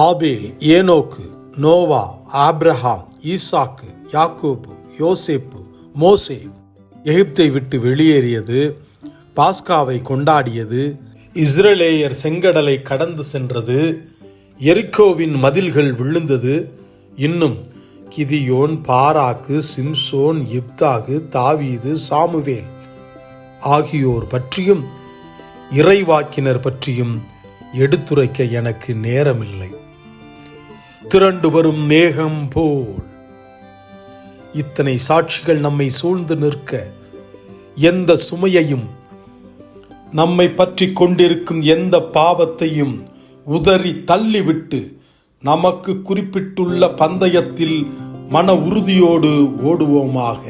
ஆபேல் ஏனோக்கு நோவா ஆப்ரஹாம் ஈசாக்கு யாக்கோபு யோசேப்பு மோசே. எகிப்தை விட்டு வெளியேறியது பாஸ்காவை கொண்டாடியது இஸ்ரேலேயர் செங்கடலை கடந்து சென்றது எரிக்கோவின் மதில்கள் விழுந்தது இன்னும் கிதியோன் பாராக்கு சிம்சோன் இப்தாகு தாவீது சாமுவேல் ஆகியோர் பற்றியும் இறைவாக்கினர் பற்றியும் எடுத்துரைக்க எனக்கு நேரமில்லை. திரண்டு வரும் மேகம் போல். இத்தனை சாட்சிகள் நம்மை சூழ்ந்து நிற்க எந்த சுமையையும் நம்மை பற்றி கொண்டிருக்கும் எந்த பாவத்தையும் உதறி தள்ளிவிட்டு நமக்கு குறிப்பிட்டுள்ள பந்தயத்தில் மன உறுதியோடு ஓடுவோமாக.